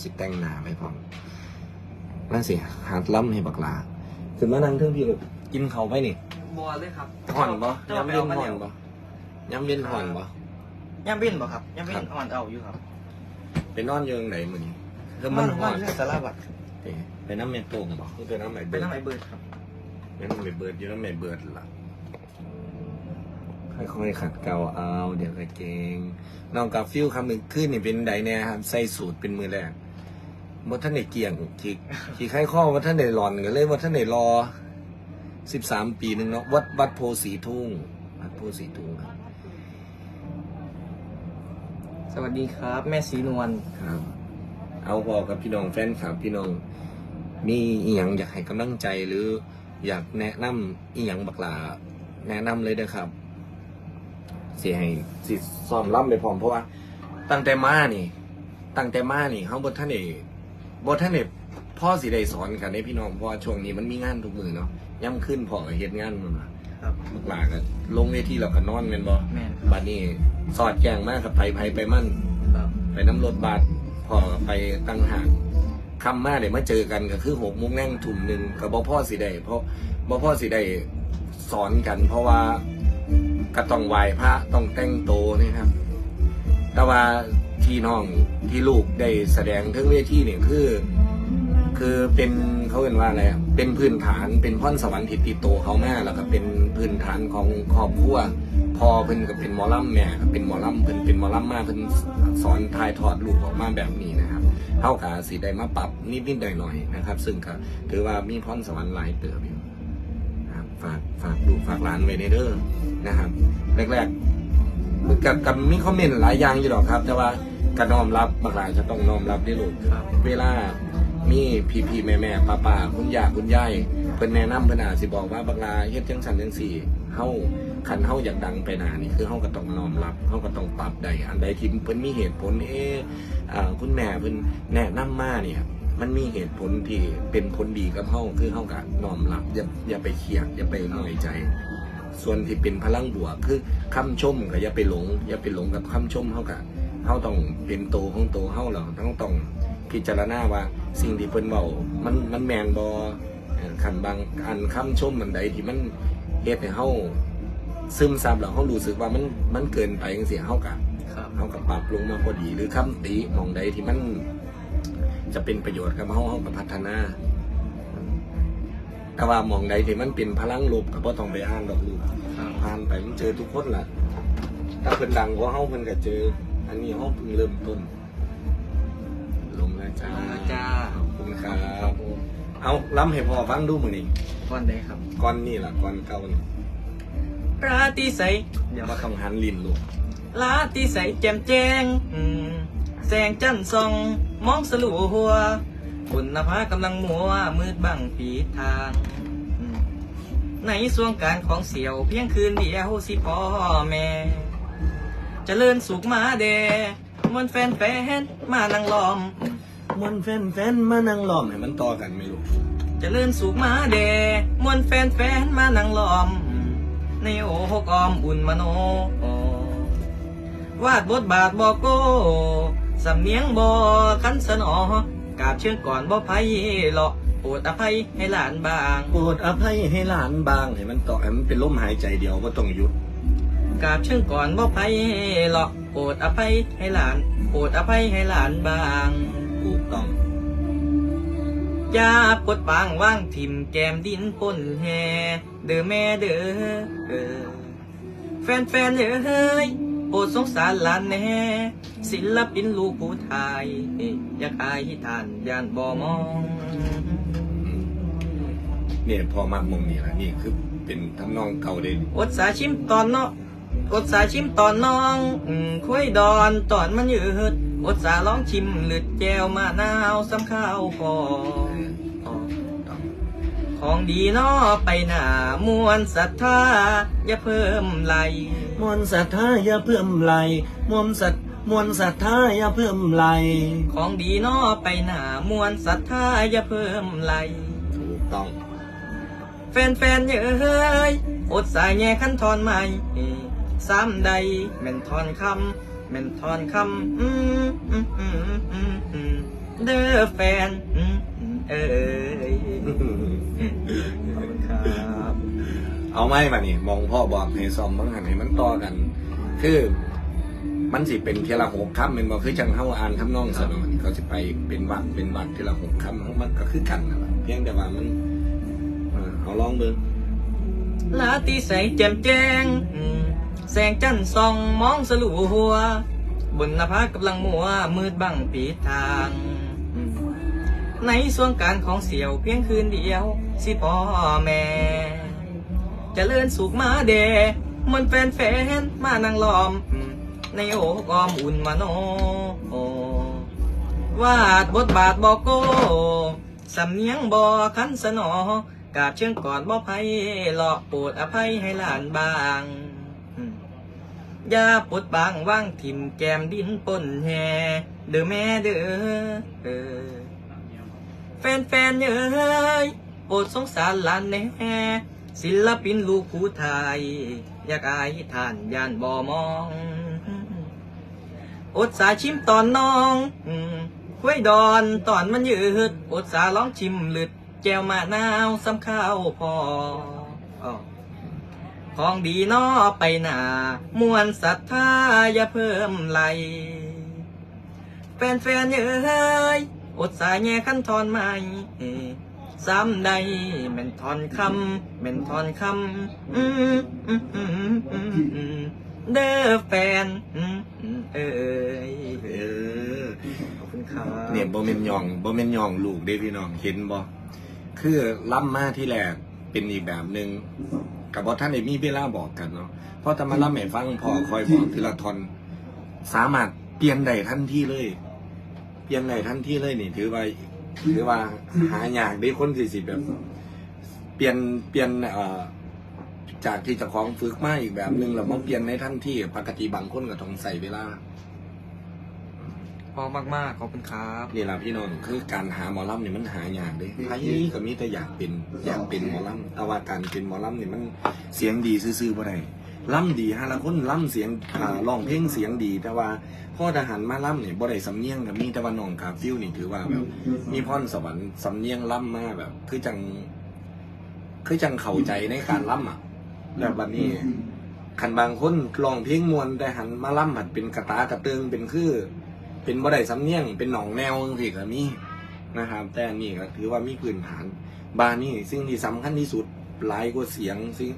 สิแต่งหน้าไปพร้อมนั่นสิหาล้ำให้บักลาขึ้นมานั่งเทิงพี่ลูกกินเขาวไปนี่บัวเลยครับห่อนบ่เจ้าย้ำไปเย็เอานมาห่อเดี๋นยวบ่ย้ำเย็นห่อนบ่ย่ำบินบ่ครับย่ำบิครันบอ่อนเอาอยู่ครับไปนอนอยืงไหนมื้อนี้คือมันห่อนเรื่องสารบัตรเอ๊ะไปน้ำเมโต้งบ่คือไปน้ำไหนเป็เบินดน้ำไอเบิร์ดครับไปน้ำไหนเบิดอยู่น้ำไหนเบิดล่ะ ค่อยๆขัดเกลาเอา เดี๋ยวก็เก่งน้องกาฟิวคำหนึ่งขึ้นนี่เป็นไดแน่ครับใส่สูตรเป็นมือแรกบ่ท่านได้เกี่ยงขี่ขี่ไข้ข้อว่าท่านได้หลอนกันเลยว่าท่านได้รอสิบสามปีหนึ่งเนาะวัดวัดโพสีทุ่งวัดโพสีทุ่งครับสวัสดีครับ แม่สีนวลครับ เอาบอกกับพี่น้องแฟนคลับพี่น้องมีอีหยังอยากให้กำลังใจหรืออยากแนะนำอีหยังบักหลาแนะนำเลยเด้อครับ สิให้สิซ้อมล่ำไปพร้อมเพราะว่า ตั้งแต่มานี่ ตั้งแต่มานี่เขาบทท่านเอกบทท่านเอกพ่อสิได้สอนกันในพี่น้องเพราะว่าช่วงนี้มันมีงานทุกมือเนาะย่ำขึ้นพอเฮ็ดงานมันมาครับบักหลาก็ลงเวทีเราก็นอนแม่นบ่แม่นบัดนี้สอดแกงมากกับไปไผไปมั่น ครับไปน้ำรถบัสพอไปตั้งห่างคำมาเดี๋ยวมาเจอกันก็คือหกโมงแน่งทุ่มหนึ่งกับบ่พ่อสิได้เพราะบ่พ่อสิได้สอนกัน เพราะว่า ก็ต้องไหว้พระต้องแต่งโตนี่ครับ แต่ว่าที่น้องที่ลูกได้แสดงทั้งเวทีเนี่ยคือ คือเป็นเขาเรียกว่าอะไรเป็นพื้นฐานเป็นพรสวรรค์ที่ติดโตเขาแม่แล้วก็เป็นพื้นฐานของครอบครัวพอเพิ่นก็เป็นหมอลำแม่ก็เป็นหมอลำเพิ่นเป็นหมอลำมาเพิ่นสอนทายทอดลูกออกมาแบบนี้นะครับเท่ากับสีได้มาปรับนิดๆหน่อยๆนะครับ ซึ่งก็ถือว่ามีพรสวรรค์หลายเติบอยู่ ฝากฝากลูกฝากหลานไว้ในเด้อนะครับ แรกๆกับกับมีคอมเมนต์หลายอย่างอยู่หรอกครับ แต่ว่าก็น้อมรับบางหลายจะต้องน้อมรับได้ลูกครับ เวลามีพี่พี่แม่แม่ป้าป้าคุณย่าคุณยายเพิ่นแนะนำเพิ่นอาจสิบอกว่าบางลาเฮ็ดจังสันจังสี่เฮาคันเฮาอยากดังไปหนานี่คือเฮาก็ต้องน้อมรับเฮาก็ต้องปรับได้อันใดที่เพิ่นมีเหตุผลเอออ่าคุณแม่เพิ่นแนะนำมาเนี่ย มันมีเหตุผลที่เป็นผลดีกับเฮาคือเฮาก็น้อมรับอย่าอย่าไปเครียดอย่าไปน้อยใจ ส่วนที่เป็นพลังบวกคือคำชมก็อย่าไปหลง อย่าไปหลงกับคำชมเฮาก็เฮาต้องเป็นโตของโตเฮาเราต้องต้องพิจารณาว่าสิ่งที่เพิ่นเบามันมันแมนบอขันบางอันคำชมมันใดที่มันเฮ็ดให้เฮาซึมซับแล้วเฮารู้สึกว่ามันมันเกินไปจังซี่เฮากะครับเฮากับปรับลงมาพอดี หรือคำติหมองใดที่มัน จะเป็นประโยชน์กับเฮาเฮาก็พัฒนา แต่ว่าหมองใดที่มันเป็นพลังลบก็บ่ต้องไปอ่านดอกลูกครับผ่านไปมันเจอทุกคนล่ะ ถ้าเพิ่นดังกว่าเฮาเพิ่นก็เจอ อันนี้เฮาเพิ่งเริ่มต้น ลงแล้วจ้าลงแล้วจ้าขอบคุณครับผมเอาล้ำให้พอฟังดูมื้อนี้ก่อนได้ครับก่อนนี่ล่ะก่อนเก่านี่ราตรีใสเดี๋ยวว่าต้องหันลิ้นลูกลาตรีใสแจ่มแจ้งอืมแสงจันทร์ส่อง มองสลัวหัวบุญนภากำลังมัว มืดบังผีทางอืมในส่วงการของเสี่ยว เพียงคืนเดียวสิพ่อแม่จเจริญสุขมาเดมวนแฟนแฟนๆมานั่งล้อมมวนแฟนๆมานั่งล้อมให้มันต่อกันไหมลูกเจริญสุขมาเดมวนแฟนแฟนๆมานั่งล้อม ในโอหกออมอุ่นมโนวาดบทบาทบอกโก้ สำเนียงบอคันสนอกราบเชื่อก่อนบ่ไพเลาะโปรดอภัยให้หลานบาง โปรดอภัยให้หลานบางให้มันต่อให้มันเป็นลมหายใจเดียวบ่ต้องหยุดกราบเชื่อก่อนบ่ไพเลาะโปรดอภัยให้หลาน โปรดอภัยให้หลานบางถูกต้องอย่าปดปางว่างทิมแก้มดินปนแฮเด้อแม่เด้อเออแฟนๆเอ้ย โปรดสงสารหลานแน่ศิลปินลูกผู้ไทยอยากอายให้ทานย่านบ่มองอืมเนี่ยพอมากมงนี่ล่ะนี่คือเป็นทำนองเก่าเลยอดสาชิมตอนเนาะอดสาชิมตอนน้องอืมคุยดอนตอนมันยืดอดสาลองชิมหลืดแจวมะนาวสำข้าวพอของดีเนอไปหน้า มวนศรัทธาอย่าเพิ่มไหลมวลศรัทธาอย่าเพิ่มไหลมวลสัตมวลศรัทธาอย่าเพิ่มไหลของดีเนอไปหน้ามวนศรัทธาอย่าเพิ่มไหลถูกต้อง แฟนๆเย้ยอดสายแง่ขั้นทอนใหม่สามใดแม่นทอนคำแม่นทอนคำอืมอืมอืมอืมอืมเด้อแฟนอืมเอ้ยขอบคุณครับ เอาไม่มานี่มองพ่อบอกให้ซอมบางหันให้มันต่อกัน คือมันสิเป็นเทละหกคำเป็นบอกคือจังเฮาอ่านทำนองสนอนเขาสิไปเป็นวักเป็นวักเทละหกคำมันก็คือกันนั่นแหละเพียงแต่ว่ามันเออเอาลองเบิ่งลาตีใสแจ่มแจ้งอืมแสงจันทร์ส่องมองสลัวหัว บนหน้าผากำลังมัว มืดบังปีทาง อืมในส่วงการของเสี่ยวเพียงคืนเดียว สิพ่อแม่เจะเลื่อนสุขมาเดมันแฟนแฟนมานั่งล้อม ในโอกอมอุ่นมาโนวาดบทบาทบอกโกสำเนียงบอคันสนอกาบเชิงก่อนบ่ไพหลอกโปรดอภัยให้หลานบางยาปดบางว่างถิ่มแกมดินปนแฮเด้อแม่เด้อเออแฟนๆเอ้ยโปรดสงสารหลานแน่ ศิลปินลูกผู้ไทย อยากอายท่านย่านบ่มอง อดสาชิมตอนน้องอืมห้วยดอนตอนมันยืด อดสาลองชิมหลึด แจวมะนาวซ้ำข้าวพออของดีนอไปหนามวนศรัทธาอย่าเพิ่มไหลแฟนๆเอ้ยอดสายแง่ขั้นทอนไม่ ซ้ำใดแม่นทอนคำแม่นทอนคำอืมอืมอืมอืมอืมเด้อแฟนอืมอืมเอ้ยเออขอบคุณครับเนี่ยบ่เมนยองบ่เมนยองลูกเด้พี่น้องเห็นบ่คือล่ำมาที่แรกเป็นอีกแบบหนึ่งกับบ่ท่านได้มีเวลาบอกกันเนาะเพราะถ้ามาล่ำให้ฟังพอคอยบอกทีละทอนสามารถเปลี่ยนได้ทันที่เลย เปลี่ยนได้ทันที่เลยนี่ถือว่า ถือว่าหายากได้คนสี่สิบแบบ เปลี่ยนเปลี่ยนเอ่อจากที่เจะของฝึกมาอีกแบบหนึ่งแล้วมาเปลี่ยนในทันทีปกติบางคนก็ต้องใส่เวลาพอมากๆขอบคุณครับ นี่แหละพี่น้องคือการหาหมอลำเนี่ยมันหายากเด้ใครก็มีแต่อยากเป็นอยากเป็นหมอลำแต่ว่าการเป็นหมอลำเนี่ยมันเสียงดีซื่อๆบ่ได้ ล่ำดีฮะละคนล่ำเสียงอ่าร้องเพลงเสียงดี แต่ว่าพ่อทหารมาล่ำเนี่ยบ่ได้สำเนียงกับมีแต่ว่าน้องกาฟิวนี่ถือว่าแบบมีพรสวรรค์สำเนียงล่ำมาแบบ คือจัง คือจังเข้าใจในการล่ำอะแล้วบัดนี้คันบางคนร้องเพลงมวนแต่หันมาล่ำหัดเป็นกระตากระเติงเป็นคือ เป็นบ่ได้สำเนียง เป็นหนองแนวจังซี่ก็มีนะครับ แต่อันนี่ก็ถือว่ามีพื้นฐาน บานนี่สิ่งที่สำคัญที่สุด หลายกว่าเสียงสิ่ง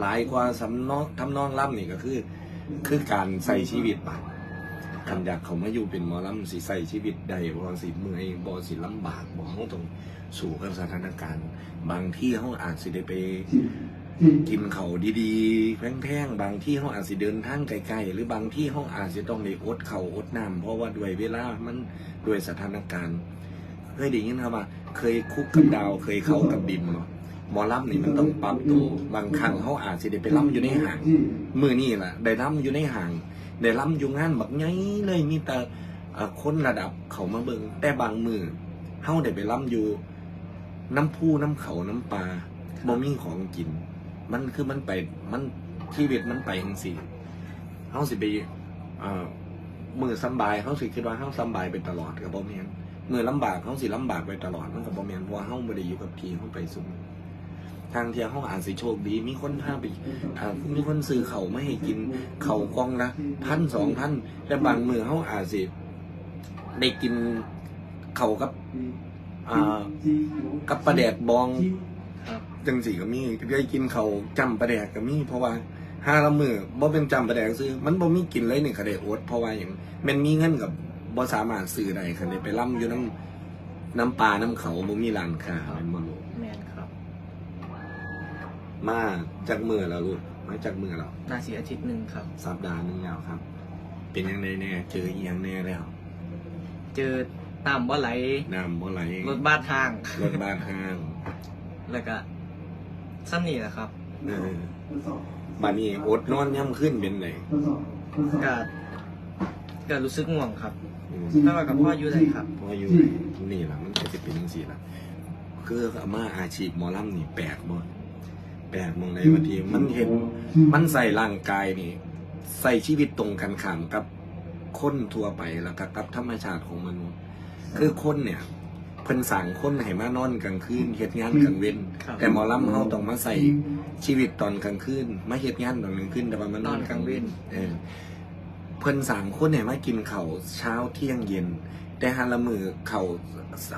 หลายกว่าสำนองทำนองล่ำนี่ก็คือ คือการใส่ชีวิตไปคันอยากเขามาอยู่เป็นหมอลำสิใส่ชีวิตใดบ่สิเมื่อยบ่สิลำบากบ่เฮาต้องสู่กับสถานการณ์ บางที่เฮาอาจสิได้ไปกินเขาวดีๆแพงๆบางที่เขาอาจจะเดินทางไกลๆหรือบางที่เขาอาจจะต้องได้อดเขาวอดน้ำเพราะว่าด้วยเวลามันด้วยสถานการณ์เคยได้ยินครับว่า เคยคุกกับดาว เคยเข้ากับดินเนาะ หมอลำนี่มันต้องปรับตัวบางครั้งเขาอาจจะได้ไปล่ำอยู่ในห่างมือนี่แหละได้ล่ำอยู่ในห่างได้ล่ำอยู่งานแบบไงเลยมีแต่คนระดับเขามาเบิงแต่บางมือเขาได้ไปล่ำอยู่ น้ำพูน้ำเขาน้ำปลาบ่มีของกิน มันคือมันไปมันชีวิตมันไปจังซี่เฮาสิไปเอ่อมือสบายเฮาสิคิดว่าเฮาสบายไปตลอดก็บ่แม่นมือลำบากเฮาสิลำบากไปตลอดมันก็บ่แม่นเพราะว่าเฮาบ่ได้อยู่กับทีเฮาไปสูง ทางเที่ยวเฮาอาจสิโชคดี มีคนพาไปอ่ามีคนซื้อเขาวมาให้กินเขาวกล่องละพันสองพันแต่บางมือเฮาอาจสิได้กินเขาวกับอ่ากับปลาแดดบองครับจังสีก็มีได้กินเขาวจำประแดกก็มี เพราะว่าห้าละมือบ่เป็นจำประแดกซื้อ มันบ่มีกินเลยหนึ่งคะเดโอดเพราะว่าอย่างแมันมีเงินกับบ่สามารถซื้อได้คะเดไปล่ำอยู่น้ำน้ำปลาน้ำเขาบ่มีร้านค้าแม่นบ่ลูกแมนครับ มาจากมือแล้วลูกมาจากมือแล้วนาสีอาทิตย์หนึ่งครับ สัปดาห์หนึงแล้วครับ เป็นยังไงแน่เจออีหยังแน่แล้วเจอน้ำบ่ไหลน้ำบ่ไหลรถบ้านทาง รถบ้านห้างแล้วก็ซ้ำนี่แหละครับเออบัดนี้อดนอนย่ำขึ้นเป็นไงก็ก็รู้สึกง่วงครับอืม ถ้าว่ากับพ่ออยู่ได้ครับเพราะว่าอยู่นี่แหละมันก็จะเป็นจังซี่ล่ะ คืออามาอาชีพหมอลำนี่แปลกบ่แปลกมองในวันทีมันเห็นมันใส่ร่างกายนี่ ใส่ชีวิตตรงกันข้ามกับคนทั่วไปแล้วก็กับธรรมชาติของมนุษย์ คือคนเนี่ยเพิ่นสั่งคนให้มานอนกลางคืนเฮ็ดงานกลางเว้นครับแต่หมอลำเฮาต้องมาใส่ชีวิตตอนกลางคืนมาเฮ็ดงานตอนกลางคืนแต่ว่ามันนอนกลางเว้นเออเพิ่นสั่งคนให้มากินข้าวเช้าเที่ยงเย็น แต่หาละมือข้าว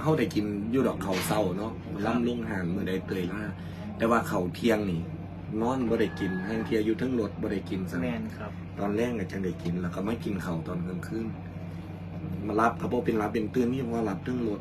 เฮาได้กินอยู่ดอกข้าวเช้าเนาะลำลุงหานมื้อใดเตยล่า แต่ว่าข้าวเที่ยงนี่นอนบ่ได้กินทางเที่ยอยู่เทั้งรถบ่ได้กินซะแมนครับ ตอนแรกก็จังได้กิน แล้วก็มากินข้าวตอนกลางคืนมารับเขาบอกเป็นรับเป็นตื่นนี่ว่ารับเรื่องรถ